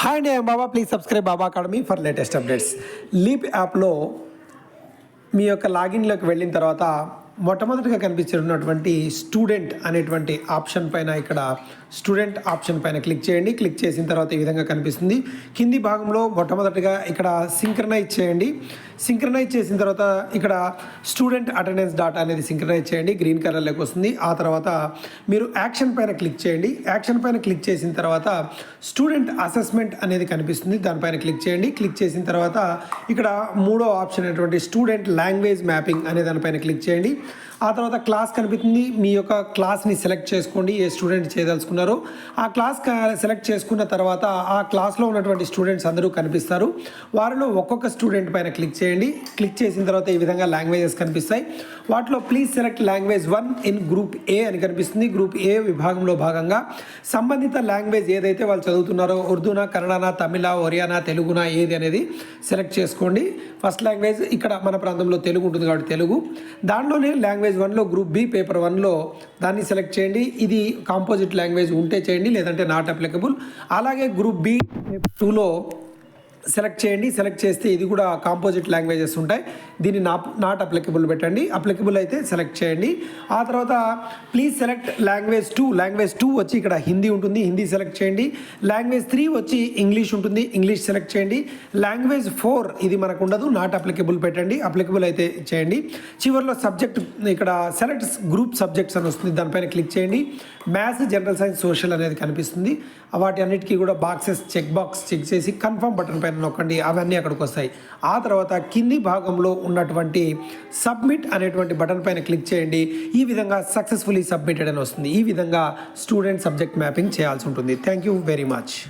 Hi అండి I'm Baba please subscribe Baba academy for latest updates Leap యాప్లో మీ యొక్క లాగిన్లోకి వెళ్ళిన తర్వాత మొట్టమొదటిగా కనిపించినటువంటి స్టూడెంట్ అనేటువంటి ఆప్షన్ పైన ఇక్కడ స్టూడెంట్ ఆప్షన్ పైన క్లిక్ చేయండి. క్లిక్ చేసిన తర్వాత ఈ విధంగా కనిపిస్తుంది. కింది భాగంలో మొట్టమొదటిగా ఇక్కడ సింక్రనైజ్ చేయండి. సింక్రనైజ్ చేసిన తర్వాత ఇక్కడ స్టూడెంట్ అటెండెన్స్ డాటా అనేది సింక్రనైజ్ చేయండి. గ్రీన్ కలర్లోకి వస్తుంది. ఆ తర్వాత మీరు యాక్షన్ పైన క్లిక్ చేయండి. యాక్షన్ పైన క్లిక్ చేసిన తర్వాత స్టూడెంట్ అసెస్మెంట్ అనేది కనిపిస్తుంది. దానిపైన క్లిక్ చేయండి. క్లిక్ చేసిన తర్వాత ఇక్కడ మూడో ఆప్షన్ అయినటువంటి స్టూడెంట్ లాంగ్వేజ్ మ్యాపింగ్ అనే దానిపైన క్లిక్ చేయండి. ఆ తర్వాత క్లాస్ కనిపిస్తుంది. మీ యొక్క క్లాస్ని సెలెక్ట్ చేసుకోండి. ఏ స్టూడెంట్ చేయదలుచుకున్నారో ఆ క్లాస్ సెలెక్ట్ చేసుకున్న తర్వాత ఆ క్లాస్లో ఉన్నటువంటి స్టూడెంట్స్ అందరూ కనిపిస్తారు. వారిలో ఒక్కొక్క స్టూడెంట్ పైన క్లిక్ చేయండి. క్లిక్ చేసిన తర్వాత ఈ విధంగా లాంగ్వేజెస్ కనిపిస్తాయి. వాటిలో please select language one in group A అని కనిపిస్తుంది. గ్రూప్ ఏ విభాగంలో భాగంగా సంబంధిత లాంగ్వేజ్ ఏదైతే వాళ్ళు చదువుతున్నారో ఉర్దూనా కన్నడనా తమిళ ఒరియానా తెలుగునా ఏది అనేది సెలెక్ట్ చేసుకోండి. ఫస్ట్ లాంగ్వేజ్ ఇక్కడ మన ప్రాంతంలో తెలుగు ఉంటుంది కాబట్టి తెలుగు. దాంట్లోనే లాంగ్వేజ్ వన్లో గ్రూప్ బి పేపర్ వన్లో దాన్ని సెలెక్ట్ చేయండి. ఇది కాంపోజిట్ లాంగ్వేజ్ ఉంటే చేయండి లేదంటే నాట్ అప్లికబుల్. అలాగే గ్రూప్ బి పేపర్ టూలో సెలెక్ట్ చేయండి. సెలెక్ట్ చేస్తే ఇది కూడా కాంపోజిట్ లాంగ్వేజెస్ ఉంటాయి. దీన్ని నా నాట్ అప్లికబుల్ పెట్టండి. అప్లికబుల్ అయితే సెలెక్ట్ చేయండి. ఆ తర్వాత please select language two language two వచ్చి ఇక్కడ హిందీ ఉంటుంది. హిందీ సెలెక్ట్ చేయండి. లాంగ్వేజ్ త్రీ వచ్చి ఇంగ్లీష్ ఉంటుంది. ఇంగ్లీష్ సెలెక్ట్ చేయండి. లాంగ్వేజ్ ఫోర్ ఇది మనకు ఉండదు. నాట్ అప్లికబుల్ పెట్టండి. అప్లికబుల్ అయితే చేయండి. చివరిలో సబ్జెక్ట్ ఇక్కడ సెలెక్ట్ గ్రూప్ సబ్జెక్ట్స్ అని వస్తుంది. దానిపైన క్లిక్ చేయండి. మ్యాథ్స్ జనరల్ సైన్స్ సోషల్ అనేది కనిపిస్తుంది. వాటి అన్నిటికీ కూడా బాక్సెస్ చెక్ బాక్స్ చెక్ చేసి కన్ఫర్మ్ బటన్ పైన నొక్కండి. అవన్నీ అక్కడికి వస్తాయి. ఆ తర్వాత కింది భాగంలో ఉన్నటువంటి సబ్మిట్ అనేటువంటి బటన్ పైన క్లిక్ చేయండి. ఈ విధంగా సక్సెస్ఫుల్లీ సబ్మిటెడ్ అని వస్తుంది. ఈ విధంగా స్టూడెంట్ సబ్జెక్ట్ మ్యాపింగ్ చేయాల్సి ఉంటుంది. Thank you very much.